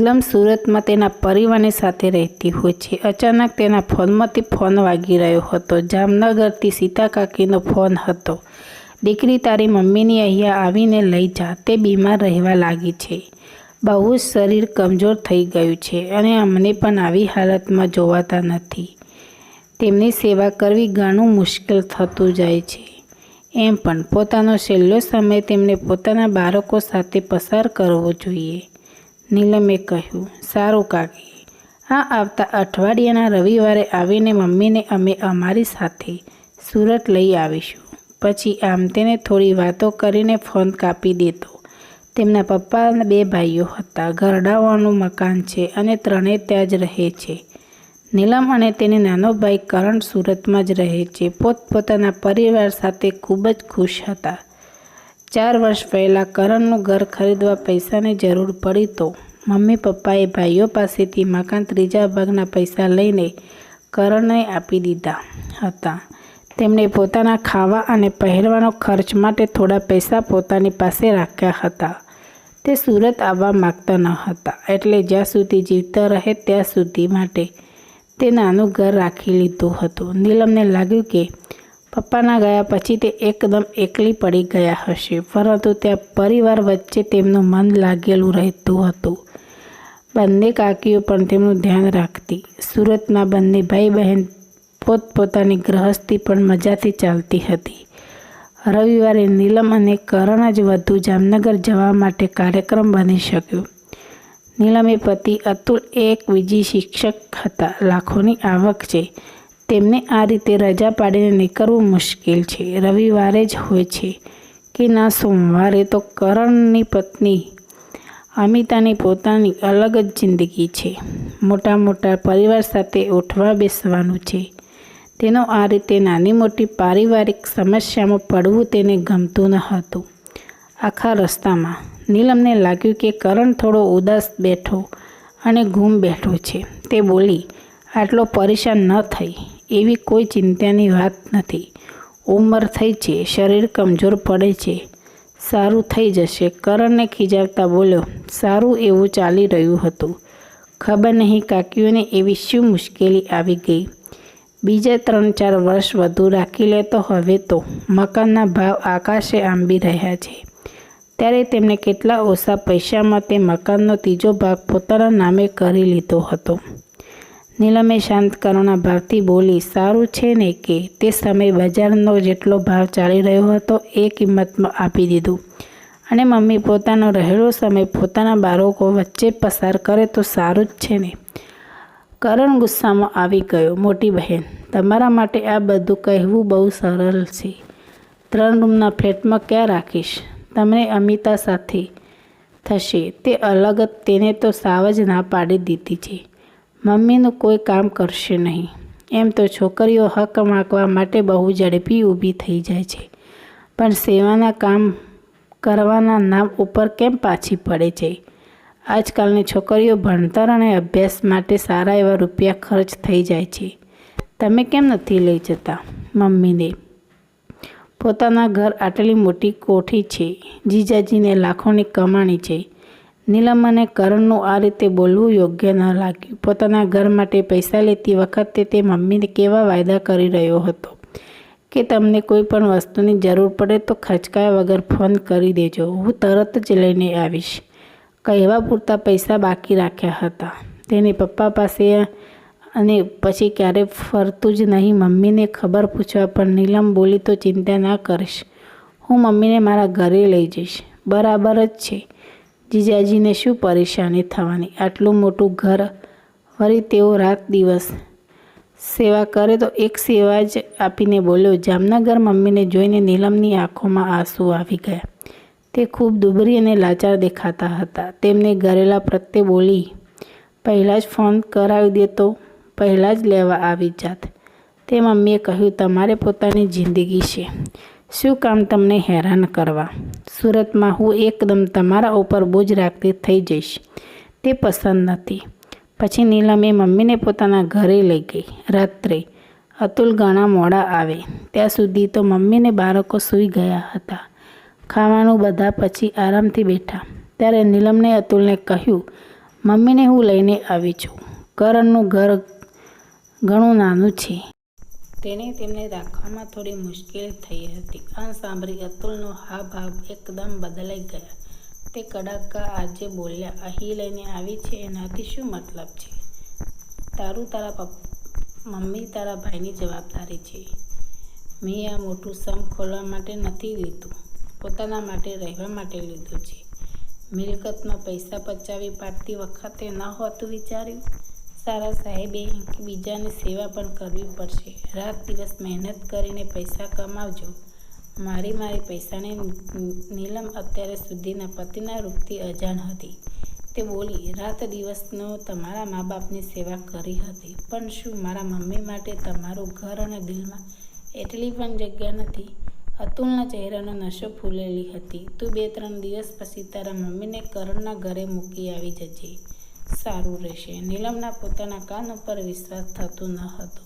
નીલમ સુરતમાં તેના પરિવારની સાથે રહેતી હોય છે. અચાનક તેના ફોનમાંથી ફોન વાગી રહ્યો હતો. જામનગરથી સીતા કાકીનો ફોન હતો. દીકરી તારી મમ્મીની અહીંયા આવીને લઈ જા. તે બીમાર રહેવા લાગી છે. બહુ જ શરીર કમજોર થઈ ગયું છે અને અમને પણ આવી હાલતમાં જોવાતા નથી. તેમની સેવા કરવી ઘણું મુશ્કેલ થતું જાય છે. એમ પણ. પોતાનો છેલ્લો સમય તેમને પોતાના બાળકો સાથે પસાર કરવો જોઈએ. નીલમે કહ્યું, સારું કાકી, આ આવતા અઠવાડિયાના રવિવારે આવીને મમ્મીને અમે અમારી સાથે સુરત લઈ આવીશું. પછી આમ તેને થોડી વાતો કરીને ફોન કાપી દેતો. તેમના પપ્પાના બે ભાઈઓ હતા. ઘરડાઓનું મકાન છે અને ત્રણેય ત્યાં જ રહે છે. નીલમ અને તેને નાનો ભાઈ કરણ સુરતમાં જ રહે છે. પોતપોતાના પરિવાર સાથે ખૂબ જ ખુશ હતા. ચાર વર્ષ પહેલાં કરણનું ઘર ખરીદવા પૈસાની જરૂર પડી તો મમ્મી, પપ્પાએ ભાઈઓ પાસેથી મકાન ત્રીજા ભાગના પૈસા લઈને કરણને આપી દીધા હતા. તેમણે પોતાના ખાવા અને પહેરવાનો ખર્ચ માટે થોડા પૈસા પોતાની પાસે રાખ્યા હતા. તે સુરત આવવા માગતા ન હતા, એટલે જ્યાં સુધી જીવતા રહે ત્યાં સુધી માટે તે નાનું ઘર રાખી લીધું હતું. નીલમને લાગ્યું કે પપ્પાના ગયા પછી તે એકદમ એકલી પડી ગયા હશે, પરંતુ ત્યાં પરિવાર વચ્ચે તેમનું મન લાગેલું રહેતું હતું. બંને કાકીઓ પણ તેમનું ધ્યાન રાખતી. સુરતના બંને ભાઈ બહેન પોતપોતાની ગ્રહસ્થી પણ મજાથી ચાલતી હતી. રવિવારે નીલમ અને કરણ જ વધુ જામનગર જવા માટે કાર્યક્રમ બની શક્યો. નીલમે પતિ અતુલ એક બીજી શિક્ષક હતા. લાખોની આવક છે. તેમને આ રીતે રજા પાડીને નીકળવું મુશ્કેલ છે. રવિવારે જ હોય છે કે ના સોમવારે તો કરણની પત્ની અમિતાની પોતાની અલગ જ જિંદગી છે. મોટા મોટા પરિવાર સાથે ઉઠવા બેસવાનું છે. તેનો આ રીતે નાની મોટી પારિવારિક સમસ્યામાં પડવું તેને ગમતું ન હતું. આખા રસ્તામાં નીલમને લાગ્યું કે કરણ થોડો ઉદાસ બેઠો અને ગુમ બેઠો છે. તે બોલી, આટલો પરેશાન ન થઈ. એવી કોઈ ચિંતાની વાત નથી. ઉંમર થઈ છે, શરીર કમજોર પડે છે. સારું થઈ જશે. કરણને ખીજાવતા બોલ્યો, સારું એવું ચાલી રહ્યું હતું. ખબર નહીં કાકીઓને એવી શું મુશ્કેલી આવી ગઈ. બીજા ત્રણ ચાર વર્ષ વધુ રાખી લે તો હવે તો મકાનના ભાવ આકાશે આંબી રહ્યા છે. ત્યારે તેમણે કેટલા ઓછા પૈસામાં તે મકાનનો ત્રીજો ભાગ પોતાના નામે કરી લીધો હતો. નીલમે શાંત કરુણા ભાવથી બોલી, સારું છે ને કે તે સમયે બજારનો જેટલો ભાવ ચાલી રહ્યો હતો એ કિંમતમાં આપી દીધું. અને મમ્મી પોતાનો રહેલો સમય પોતાના બાળકો વચ્ચે પસાર કરે તો સારું જ છે ને. કરણ ગુસ્સામાં આવી ગયો, મોટી બહેન, તમારા માટે આ બધું કહેવું બહુ સરળ છે. ત્રણ રૂમના ફ્લેટમાં ક્યાં રાખીશ? તમને અમિતા સાથે થશે. તે અલગ જ, તેને તો સાવ જ ના પાડી દીધી છે. મમ્મીનું કોઈ કામ કરશે નહીં. એમ તો છોકરીઓ હક માગવા માટે બહુ ઝડપી ઊભી થઈ જાય છે. પણ સેવાના કામ કરવાના નામ ઉપર કેમ પાછી પડે છે? આજકાલની છોકરીઓ ભણતર અને અભ્યાસ માટે સારા એવા રૂપિયા ખર્ચ થઈ જાય છે. તમે કેમ નથી લઈ જતા મમ્મીને? પોતાના ઘર આટલી મોટી કોઠી છે. જીજાજીને લાખોની કમાણી છે. નીલમ અને કરણનું આ રીતે બોલવું યોગ્ય ન લાગ્યું. પોતાના ઘર માટે પૈસા લેતી વખતે તે મમ્મીને કેવા વાયદા કરી રહ્યો હતો? કે તમને કોઈ પણ વસ્તુની જરૂર પડે તો ખચકાયા વગર ફોન કરી દેજો. હું તરત જ લઈને આવીશ. કહેવા પૂરતા પૈસા બાકી રાખ્યા હતા. તેની પપ્પા પાસે અને પછી ક્યારે ફરતું જ નહીં મમ્મીને ખબર પૂછવા પણ નીલમ બોલી તો ચિંતા ના કરીશ. હું મમ્મીને મારા ઘરે લઈ જઈશ. બરાબર જ છે. જીજાજીને શું પરેશાની થવાની? આટલું મોટું ઘર? વળી તેઓ રાત દિવસ સેવા કરે તો એક સેવા જ આપીને બોલ્યો, જામનગર મમ્મીને જોઈને નીલમની આંખોમાં આંસુ આવી ગયા. તે ખૂબ દુબરી અને લાચાર દેખાતા હતા. તેમને ઘરેલા પ્રત્યે બોલી, પહેલાં જ ફોન કરાવી દે તો પહેલાં જ લેવા આવી જાત તે મમ્મીએ કહ્યું, તમારે પોતાની જિંદગી છે. શું કામ તમને હેરાન કરવા? સુરતમાં હું એકદમ તમારા ઉપર બોજ રાખતી થઈ જઈશ. તે પસંદ નથી. પછી નીલમે મમ્મીને પોતાના ઘરે લઈ ગઈ. રાત્રે અતુલ ઘણા મોડા આવે. ત્યાં સુધી તો મમ્મીને બાળકો સૂઈ ગયા હતા. ખાવાનું બધા પછી આરામથી બેઠા. ત્યારે નીલમને અતુલને કહ્યું, મમ્મીને હું લઈને આવી છું. કરણનું ઘર ઘણું નાનું છે. તેને તેમને રાખવામાં થોડી મુશ્કેલ થઈ હતી. આ સાંભળી અતુલનો હાવભાવ એકદમ બદલાઈ ગયા. તે કડાકા આજે બોલ્યા, અહીં લઈને આવી છે? એનાથી શું મતલબ છે? તારું તારા પપ્પા મમ્મી તારા ભાઈની જવાબદારી છે. મેં આ મોટું સમ ખોલવા માટે નથી લીધું. પોતાના માટે રહેવા માટે લીધું છે. મિલકતમાં પૈસા પચાવી પાડતી વખતે ન હોતું વિચાર્યું? સારા સાહેબે બીજાની સેવા પણ કરવી પડશે. રાત દિવસ મહેનત કરીને પૈસા કમાવજો. મારી મારી પૈસાની નીલમ અત્યારે સુધીના પતિના રૂપથી અજાણ હતી. તે બોલી, રાત દિવસનો તમારા મા બાપની સેવા કરી હતી, પણ શું મારા મમ્મી માટે તમારું ઘર અને દિલમાં એટલી પણ જગ્યા નથી? અતુલના ચહેરાનો નશો ફૂલેલી હતી. તું બે ત્રણ દિવસ પછી તારા મમ્મીને કરણના ઘરે મૂકી આવી જજે. સારું રહેશે. નીલમના પોતાના કાન ઉપર વિશ્વાસ થતો ન હતો.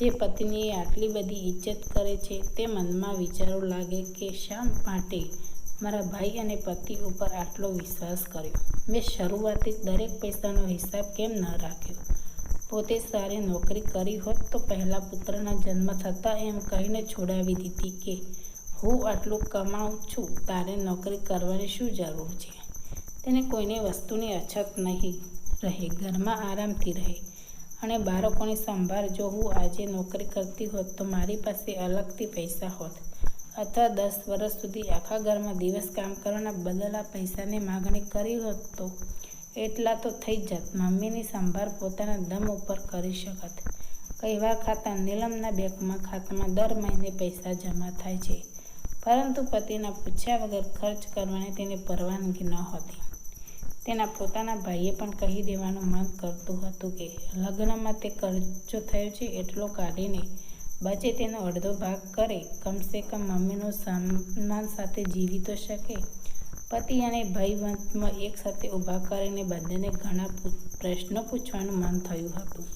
જે પત્નીએ આટલી બધી ઇજ્જત કરે છે તે મનમાં વિચારો લાગે કે શા માટે મારા ભાઈ અને પતિ ઉપર આટલો વિશ્વાસ કર્યો. મેં શરૂઆતથી દરેક પૈસાનો હિસાબ કેમ ન રાખ્યો? પોતે સારી નોકરી કરી હોત તો પહેલા પુત્રના જન્મ થતાં એમ કહીને છોડાવી દીધી કે હું આટલું કમાઉં છું, તારે નોકરી કરવાની શું જરૂર છે? તેને કોઈને વસ્તુની અછત નહીં રહે, ઘરમાં આરામથી રહે. અને બાળકોની સંભાળ, જો હું આજે નોકરી કરતી હોત તો મારી પાસે અલગથી પૈસા હોત. અથવા દસ વર્ષ સુધી આખા ઘરમાં દિવસ કામ કરવાના બદલા પૈસાની માગણી કરી હોત તો એટલા તો થઈ જાત. મમ્મીની સંભાળ પોતાના દમ ઉપર કરી શકત. કહેવા ખાતા નીલમના બેંકમાં ખાતામાં દર મહિને પૈસા જમા થાય છે. પરંતુ પતિના પૂછ્યા વગર ખર્ચ કરવાની તેની પરવાનગી નહોતી. તેના પોતાના ભાઈએ પણ કહી દેવાનું મન કરતું હતું કે લગ્નમાં તે ખર્ચો થયો છે એટલો કાઢીને બચે તેનો અડધો ભાગ કરે. કમસે કમ મમ્મીનું સન્માન સાથે જીવી તો શકે. પતિ અને ભાઈવંતમાં એક સાથે ઊભા કરીને બંનેને ઘણા પ્રશ્નો પૂછવાનું મન થયું હતું.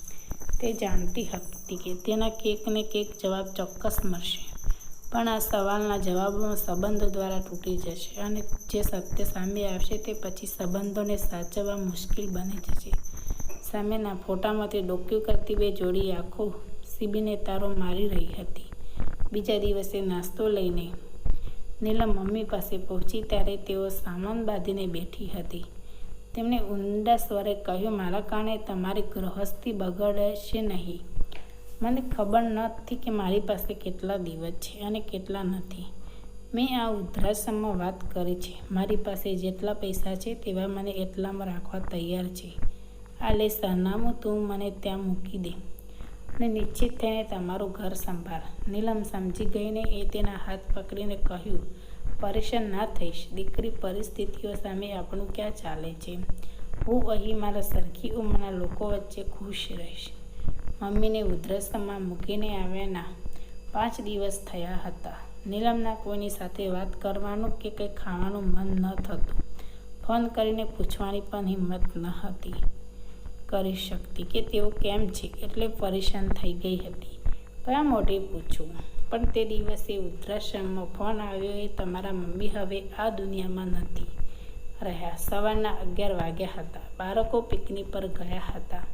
તે જાણતી હતી કે તેના કેકને કેક જવાબ ચોક્કસ મળશે. પણ આ સવાલના જવાબોમાં સંબંધો દ્વારા તૂટી જશે અને જે સત્ય સામે આવશે તે પછી સંબંધોને સાચવવા મુશ્કેલ બની જશે. સામેના ફોટામાંથી ડોક્યુ કરતી બે જોડી આંખો સીબીને તારો મારી રહી હતી. બીજા દિવસે નાસ્તો લઈને નીલમ મમ્મી પાસે પહોંચી ત્યારે તેઓ સામાન બાંધીને બેઠી હતી. તેમણે ઊંડા સ્વરે કહ્યું, મારા કારણે તમારી ગૃહસ્થી બગડશે નહીં. મને ખબર નથી કે મારી પાસે કેટલા દિવસ છે અને કેટલા નથી. મેં આ વૃદ્ધાશ્રમમાં વાત કરી છે. મારી પાસે જેટલા પૈસા છે તેવા મને એટલામાં રાખવા તૈયાર છે. આ લે સરનામું તું મને ત્યાં મૂકી દે. અને નિશ્ચિત થઈને તમારું ઘર સંભાળ. નીલમ સમજી ગઈને એ તેના હાથ પકડીને કહ્યું, પરેશાન ના થઈશ. દીકરી પરિસ્થિતિઓ સામે આપણું ક્યાં ચાલે છે? હું અહીં મારા સરખી ઉંમરના લોકો વચ્ચે ખુશ રહીશ. મમ્મીને વૃદ્ધાશ્રમમાં મૂકીને આવ્યાના પાંચ દિવસ થયા હતા. નીલમના કોઈની સાથે વાત કરવાનું કે કંઈ ખાવાનું મન ન થતું. ફોન કરીને પૂછવાની પણ હિંમત ન હતી કરી શકતી કે તેઓ કેમ છે, એટલે પરેશાન થઈ ગઈ હતી. કયા મોઢે પૂછવું પણ તે દિવસે વૃદ્ધાશ્રમમાં ફોન આવ્યો એ તમારા મમ્મી હવે આ દુનિયામાં નથી રહ્યા. સવારના અગિયાર વાગ્યા હતા. બાળકો પિકનિક પર ગયા હતા.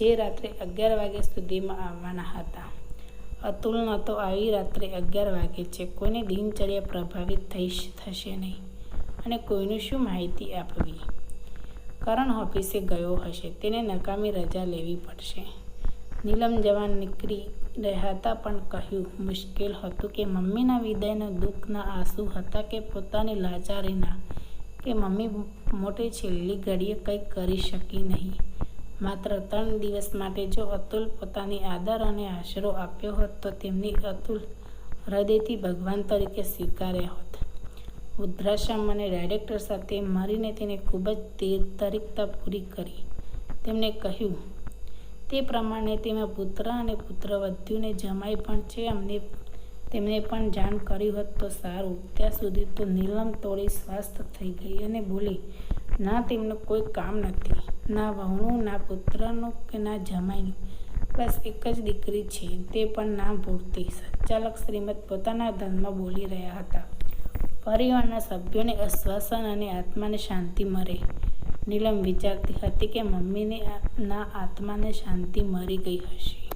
જે રાત્રે અગિયાર વાગ્યા સુધીમાં આવવાના હતા. અતુલનો તો આવી રાત્રે અગિયાર વાગે છે કોઈને દિનચર્યા પ્રભાવિત થઈ થશે નહીં અને કોઈનું શું માહિતી આપવી? કરણ ઓફિસે ગયો હશે, તેને નકામી રજા લેવી પડશે. નીલમ જવાન નીકળી રહ્યા હતા પણ કહ્યું, મુશ્કેલ હતું કે મમ્મીના વિદાયના દુઃખના આંસુ હતા કે પોતાની લાચારીના, કે મમ્મી મોટે છેલ્લી ઘડીએ કંઈક કરી શકી નહીં. માત્ર ત્રણ દિવસ માટે જો અતુલ પોતાની આદર અને આશરો આપ્યો હોત તો તેમની અતુલ હૃદયથી ભગવાન તરીકે સ્વીકાર્યા હોત. વૃદ્ધાશ્રમ અને ડાયરેક્ટર સાથે મળીને તેને ખૂબ જ તેર તરીકતા પૂરી કરી. તેમણે કહ્યું, તે પ્રમાણે તેમાં પુત્ર અને પુત્રવધ્યુને જમાઈ પણ છે. અમને, તેમને પણ જાણ કરી હોત તો સારું. ત્યાં સુધી તો નીલમ તોડી સ્વસ્થ થઈ ગઈ અને બોલી, ના, તેમનું કોઈ કામ નથી. ના વહુનું, ના પુત્રનું કે ના જમાઈનું. બસ એક જ દીકરી છે, તે પણ ના પૂરતી સંચાલક શ્રીમદ પોતાના ધનમાં બોલી રહ્યા હતા. પરિવારના સભ્યોને આશ્વાસન અને આત્માને શાંતિ મળે. નીલમ વિચારતી હતી કે મમ્મીને ના આત્માને શાંતિ મળી ગઈ હશે.